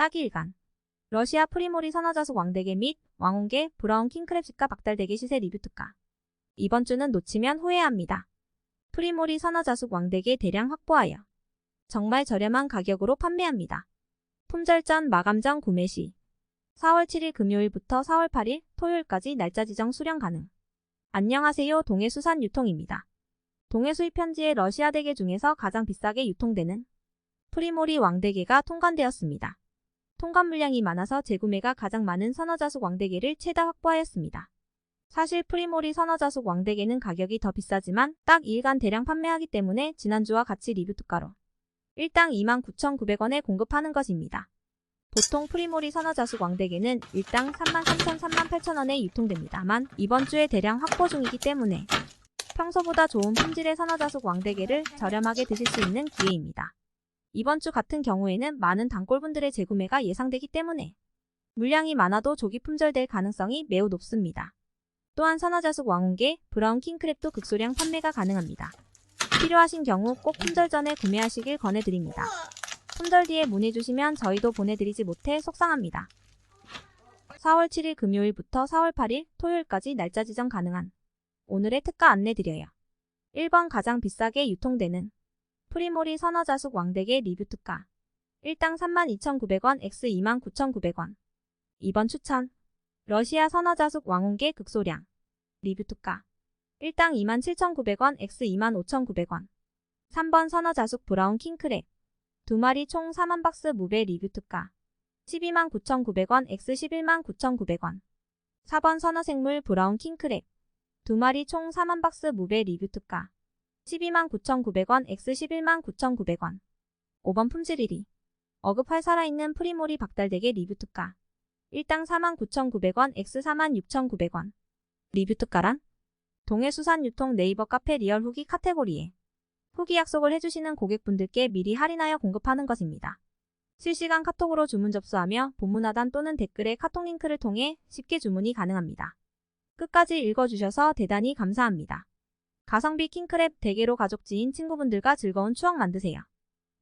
딱 2일간. 러시아 프리모리 선화자숙 왕대게 및 왕홍게 브라운 킹크랩 시가 박달대게 시세 리뷰 특가. 이번 주는 놓치면 후회합니다. 프리모리 선화자숙 왕대게 대량 확보하여 정말 저렴한 가격으로 판매합니다. 품절 전 마감 전 구매 시 4월 7일 금요일부터 4월 8일 토요일까지 날짜 지정 수령 가능. 안녕하세요. 동해수산 유통입니다. 동해 수입 현지의 러시아 대게 중에서 가장 비싸게 유통되는 프리모리 왕대게가 통관되었습니다. 통관 물량이 많아서 재구매가 가장 많은 선어자숙 왕대게를 최다 확보하였습니다. 사실 프리모리 선어자숙 왕대게는 가격이 더 비싸지만 딱 2일간 대량 판매하기 때문에 지난주와 같이 리뷰 특가로 일당 29,900원에 공급하는 것입니다. 보통 프리모리 선어자숙 왕대게는 일당 33,000, 38,000원에 유통됩니다만 이번 주에 대량 확보 중이기 때문에 평소보다 좋은 품질의 선어자숙 왕대게를 저렴하게 드실 수 있는 기회입니다. 이번 주 같은 경우에는 많은 단골분들의 재구매가 예상되기 때문에 물량이 많아도 조기 품절될 가능성이 매우 높습니다. 또한 선화자숙 왕홍게, 브라운 킹크랩도 극소량 판매가 가능합니다. 필요하신 경우 꼭 품절 전에 구매하시길 권해드립니다. 품절 뒤에 문의주시면 저희도 보내드리지 못해 속상합니다. 4월 7일 금요일부터 4월 8일 토요일까지 날짜 지정 가능한 오늘의 특가 안내드려요. 1번 가장 비싸게 유통되는 프리모리 선어자숙 왕대게 리뷰 특가. 1당 32,900원 X 29,900원. 2번 추천. 러시아 선어자숙 왕홍게 극소량. 리뷰 특가. 1당 27,900원 X 25,900원. 3번 선어자숙 브라운 킹크랩 두 마리 총 4만 박스 무배 리뷰 특가. 129,900원 X 119,900원. 4번 선어생물 브라운 킹크랩 두 마리 총 4만 박스 무배 리뷰 특가 129,900원 X 119,900원 5번 품질 1위 어급할 살아있는 프리모리 박달대게 리뷰 특가 1당 49,900원 X 46,900원 리뷰 특가란 동해수산 유통 네이버 카페 리얼 후기 카테고리에 후기 약속을 해주시는 고객분들께 미리 할인하여 공급하는 것입니다. 실시간 카톡으로 주문 접수하며 본문 하단 또는 댓글에 카톡 링크를 통해 쉽게 주문이 가능합니다. 끝까지 읽어주셔서 대단히 감사합니다. 가성비 킹크랩 대게로 가족 지인 친구분들과 즐거운 추억 만드세요.